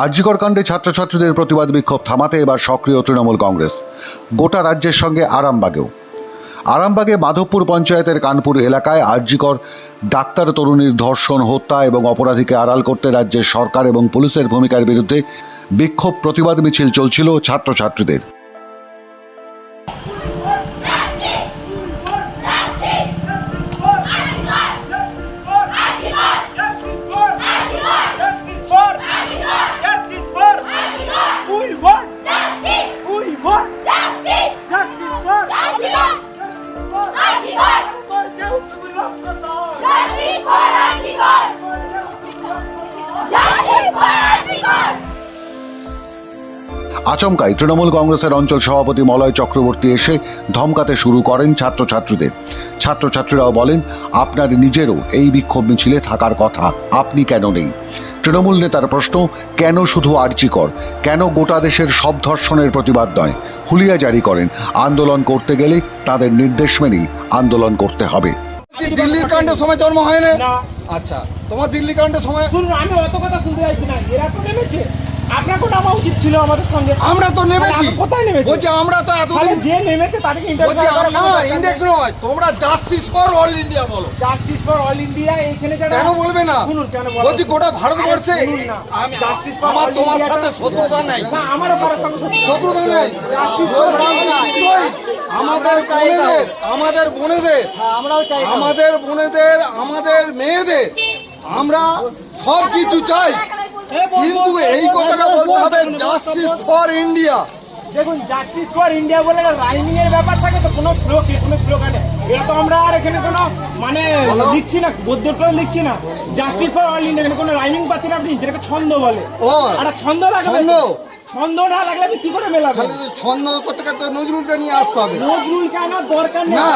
আরজিকর কাণ্ডে ছাত্রছাত্রীদের প্রতিবাদ বিক্ষোভ থামাতে এবার সক্রিয় তৃণমূল কংগ্রেস। গোটা রাজ্যের সঙ্গে আরামবাগেও। আরামবাগে মাধবপুর পঞ্চায়েতের কানপুর এলাকায় আর্যিকর ডাক্তার তরুণীর ধর্ষণ, হত্যা এবং অপরাধীকে আড়াল করতে রাজ্যের সরকার এবং পুলিশের ভূমিকার বিরুদ্ধে বিক্ষোভ প্রতিবাদ মিছিল চলছিল ছাত্রছাত্রীদের। আচমকাই তৃণমূল কংগ্রেসের অঞ্চল সভাপতি মলয় চক্রবর্তী এসে ধমকাতে শুরু করেন ছাত্রছাত্রীদের। ছাত্রছাত্রীরাও বলেন আপনার নিজেরও এই বিক্ষোভ মিছিলে থাকার কথা আপনি কেন নেই? তৃণমূল নেতার প্রশ্ন কেন শুধু আর্জিকর কেন গোটা দেশের সব ধর্ষণের প্রতিবাদ নয়? হুলিয়া জারি করেন আন্দোলন করতে গেলে তাদের নির্দেশ মেনেই আন্দোলন করতে হবে। দিল্লির কাণ্ডের সময় জন্ম হয় না? না। আচ্ছা তোমার দিল্লি কাণ্ডের সময় শুনুন আমি অত কথা শুনতে চাইছি না। এরা তো নেমেছে। আপনাকেও নামা উচিত ছিল আমাদের সঙ্গে? আমরা তো নেমেছি। কোথায় নেমেছে? বলছি আমরা তো এতদিন যে নেমেছে তাদেরকে বলছি আম- না ইন্ডেক্স নয় তোমরা জাস্টিস ফর অল ইন্ডিয়া বলো। জাস্টিস ফর অল ইন্ডিয়া এইখানে যারা কেন বলবে না? শুনুন কেন বলছি গোটা ভারতবর্ষে জাস্টিস ফর আমার তোমার ইন্ডিয়া সাথে শত্রুতা নাই। না আমারও কারোর সঙ্গে শত্রুতা নেই। আমাদের বোনেদের আমাদের বোনেদের আমরাও চাই আমাদের বোনেদের আমাদের মেয়েদের আমরা সব কিছু চাই। কিন্তু এই কথাটা বলতে হবে জাস্টিস ফর ইন্ডিয়া দেখুন জাস্টিস ফর ইন্ডিয়া বলে রাইমিং এর ব্যাপার থাকে তো কোনো শ্লোক কোনো স্লোগানে এটা তো আমরা আর এখানে কোনো মানে লিখছি না গদ্যটাও লিখছি না। জাস্টিস ফর অল ইন্ডিয়া এখানে কোনো রাইমিং পাচ্ছি না আপনি যেটাকে ছন্দ বলে। ও একটা ছন্দ লাগবে। ছন্দ? না লাগলে আপনি কি করে মেলাবেন ছন্দ করতে করতে নজরুলকে নিয়ে আসতে হবে। নজরুল কেন দরকার না।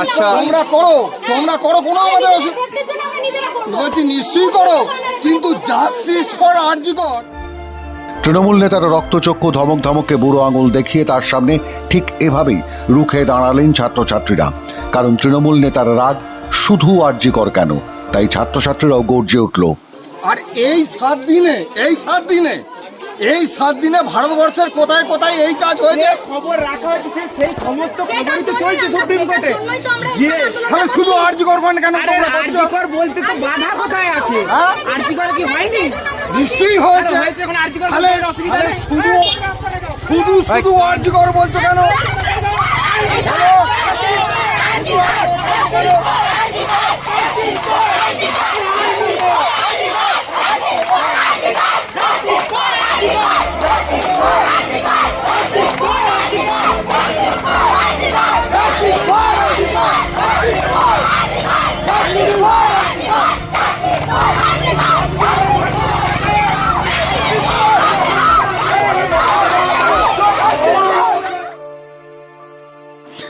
আচ্ছা তোমরা করো। তোমরা করো কোনো আমাদের বলছি নিশ্চয়ই করো। কিন্তু জাস্টিস ফর আর্জিকর। তৃণমূল নেতার রক্তচক্ষু ধমক ধমককে বুড়ো আঙুল দেখিয়ে তার সামনে ঠিক এভাবেই রুখে দাঁড়ালেন ছাত্রছাত্রীরা। কারণ তৃণমূল নেতার রাগ শুধু আর্যিকর কেন? তাই ছাত্রছাত্রীরাও গর্জে উঠল। আর এই সাত দিনে এই সাত দিনে এই সাত দিনে ভারতবর্ষের কোথায় কোথায় এই কাজ হয়েছে খবর রাখা হয়েছে সেই সমস্ত খবরই তো চলছে সুপ্রিম কোর্টে যে তাহলে শুধু আর্জিকর মানে কেন আরে তোমরা করছ? আর্জিকর বলতে তো বাধা কোথায় আছে হ্যাঁ? আর্জিকর কি হয়নি নিশ্চয়ই হয়েছে তাহলে। শুধু শুধু শুধু আর্জিকর বলছো কেন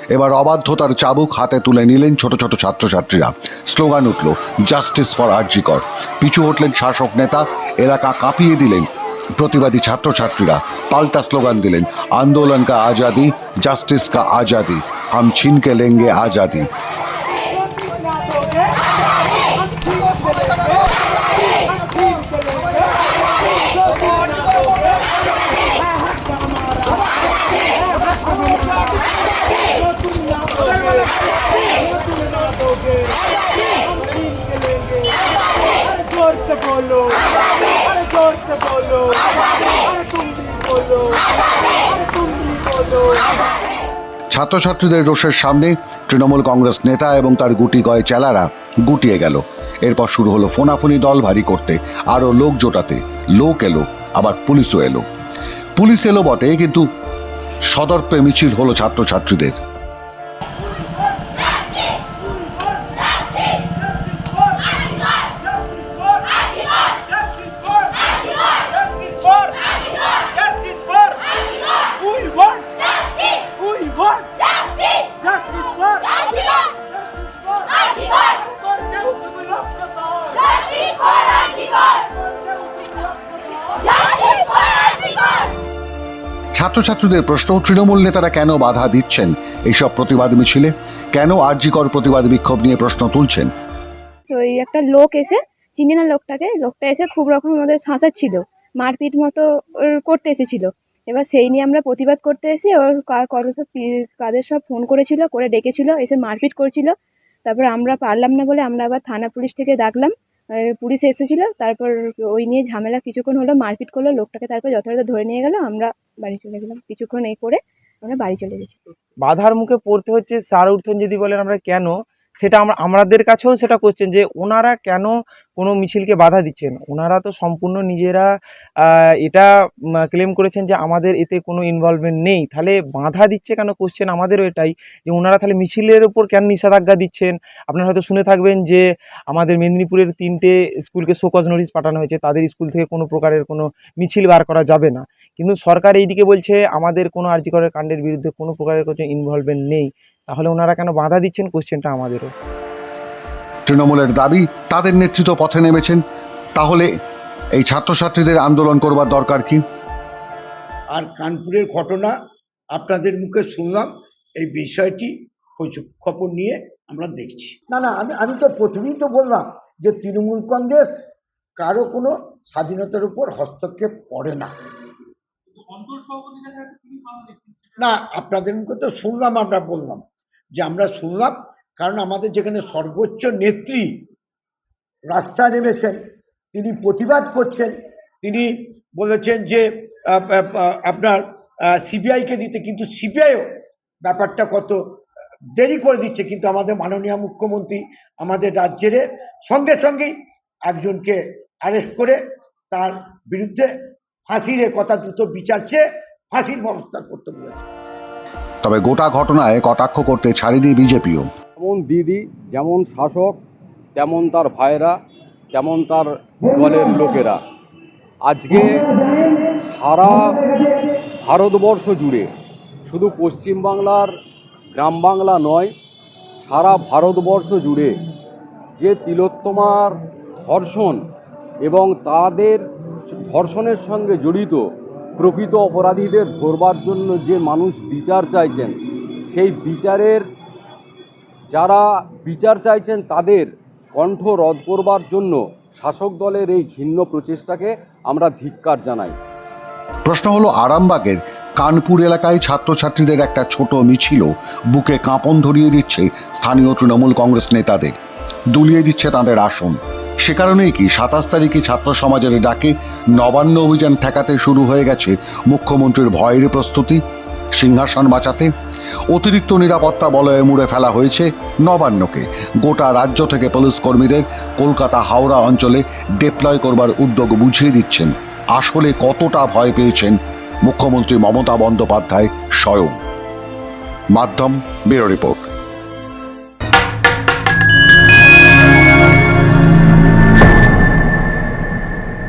এবার অবাধ্যতার চাবুক হাতে তুলে নিলেন ছোট ছোট ছাত্রছাত্রীরা। স্লোগান উঠল, জাস্টিস ফর আর্জিকর। পিছু হটলেন শাসক নেতা, এলাকা কাঁপিয়ে দিলেন। প্রতিবাদী ছাত্রছাত্রীরা পাল্টা স্লোগান দিলেন, আন্দোলন কা আজাদি, জাস্টিস কা আজাদি, হাম ছিনকে লেঙ্গে আজাদি। বলো। আরে জোরসে বলো। আরে তুমি বলো। আরে তুমি বলো। ছাত্রছাত্রীদের রোষের সামনে তৃণমূল কংগ্রেস নেতা এবং তার গুটি গয়ে চেলারা গুটিয়ে গেল। এরপর শুরু হলো ফোনাফুনি দল ভারী করতে। আরও লোক জোটাতে। লোক এলো, আবার পুলিশও এলো। পুলিশ এলো বটে, কিন্তু সদর্পে মিছিল হলো ছাত্রছাত্রীদের। ছাত্রছাত্রীদের প্রশ্ন, তৃণমূল নেতারা কেন বাধা দিচ্ছেন? এইসব প্রতিবাদ মিছিলে কেন আরজিকর প্রতিবাদ বিক্ষোভ নিয়ে প্রশ্ন তুলছেন? ওই একটা লোক এসে, চিনি না লোকটাকে, লোকটা এসে খুব রকম আমাদের শাঁসাচ্ছিল মারপিট মতো করতে এসেছিল। এবার সেই নিয়ে আমরা প্রতিবাদ করতে এসে ওর কারও সব কাদের সব ফোন করেছিল, করে ডেকেছিল, এসে মারপিট করছিল। তারপর আমরা পারলাম না বলে আমরা আবার থানা পুলিশ থেকে ডাকলাম পুলিশ এসেছিল, তারপর ওই নিয়ে ঝামেলা কিছুক্ষণ হলো, মারপিট করল, লোকটাকে তারপর যথাযথ ধরে নিয়ে গেল, আমরা বাড়ি চলে গেলাম। কিছুক্ষণ এই করে আমরা বাড়ি চলে গেছি। বাধার মুখে পড়তে হচ্ছে সার উঠছেন যদি বলেন আমরা কেন? সেটা আমরা, আমাদের কাছেও সেটা করছেন যে ওনারা কেন কোনো মিছিলকে বাধা দিচ্ছেন? ওনারা তো সম্পূর্ণ নিজেরা এটা ক্লেম করেছেন যে আমাদের এতে কোনো ইনভলভমেন্ট নেই। তাহলে বাধা দিচ্ছে কেন কোশ্চেন আমাদেরও এটাই, যে ওনারা তাহলে মিছিলের উপর কেন নিষেধাজ্ঞা দিচ্ছেন? আপনারা হয়তো শুনে থাকবেন যে আমাদের মেদিনীপুরের তিনটে স্কুলকে শোকজ নোটিশ পাঠানো হয়েছে, তাদের স্কুল থেকে কোনো প্রকারের কোনো মিছিল বার করা যাবে না। কিন্তু সরকার এইদিকে বলছে, আমাদের কোনো আর্জিকরের কাণ্ডের বিরুদ্ধে কোনো প্রকারের কোনো ইনভলভমেন্ট নেই। তাহলে ওনারা কেন বাধা দিচ্ছেন কোশ্চেনটা আমাদেরও? তৃণমূলের দাবি তাদের নেতৃত্ব পথে নেমেছেন তাহলে এই ছাত্রছাত্রীদের আন্দোলন করবার দরকার কি? আর কানপুরের ঘটনা আপনাদের মুখে শুনলাম এই বিষয়টি খবর নিয়ে আমরা দেখছি। না না আমি আমি তো প্রথমেই তো বললাম যে তৃণমূল কংগ্রেস কারও কোনো স্বাধীনতার উপর হস্তক্ষেপ করে না। না আপনাদের মুখে তো শুনলাম আমরা বললাম। যে আমরা শুনলাম, কারণ আমাদের যেখানে সর্বোচ্চ নেত্রী রাস্তায় নেমেছেন, তিনি প্রতিবাদ করছেন, তিনি বলেছেন যে আপনার সিবিআইকে দিতে, কিন্তু সিবিআইও ব্যাপারটা কত দেরি করে দিচ্ছে, কিন্তু আমাদের মাননীয় মুখ্যমন্ত্রী আমাদের রাজ্যের সঙ্গে সঙ্গেই একজনকে অ্যারেস্ট করে তার বিরুদ্ধে ফাঁসির কথা দ্রুত বিচার চেয়ে ফাঁসির ব্যবস্থা করতে বলেছে তবে গোটা ঘটনায় কটাক্ষ করতে ছাড়েনি বিজেপিও। যেমন দিদি, যেমন শাসক, তেমন তার ভাইরা তেমন তার দলের লোকেরা। আজকে সারা ভারতবর্ষ জুড়ে শুধু পশ্চিমবাংলার গ্রাম বাংলা নয়, সারা ভারতবর্ষ জুড়ে যে তিলোত্তমার ধর্ষণ এবং তাদের ধর্ষণের সঙ্গে জড়িত প্রকৃত অপরাধীদের ধরবার জন্য যে মানুষ বিচার চাইছেন, সেই বিচারের যারা বিচার চাইছেন তাদের কণ্ঠ রদ করবার জন্য শাসক দলের এই ঘিন্ন প্রচেষ্টাকে আমরা ধিক্কার জানাই। প্রশ্ন হলো, আরামবাগের কানপুর এলাকায় ছাত্রছাত্রীদের একটা ছোট মিছিল বুকে কাঁপন ধরিয়ে দিচ্ছে স্থানীয় তৃণমূল কংগ্রেস নেতাদের। দুলিয়ে দিচ্ছে তাদের আসন। সে কারণেই কি সাতাশ তারিখে ছাত্র সমাজের ডাকে নবান্ন অভিযান ঠেকাতে শুরু হয়ে গেছে মুখ্যমন্ত্রীর ভয়ের প্রস্তুতি? সিংহাসন বাঁচাতে? অতিরিক্ত নিরাপত্তা বলয়ে মুড়ে ফেলা হয়েছে নবান্নকে। গোটা রাজ্য থেকে পুলিশ কর্মীদের কলকাতা হাওড়া অঞ্চলে ডিপ্লয় করবার উদ্যোগ বুঝিয়ে দিচ্ছেন। আসলে কতটা ভয় পেয়েছেন মুখ্যমন্ত্রী মমতা বন্দ্যোপাধ্যায় স্বয়ং? মাধ্যম, ব্যুরো রিপোর্ট।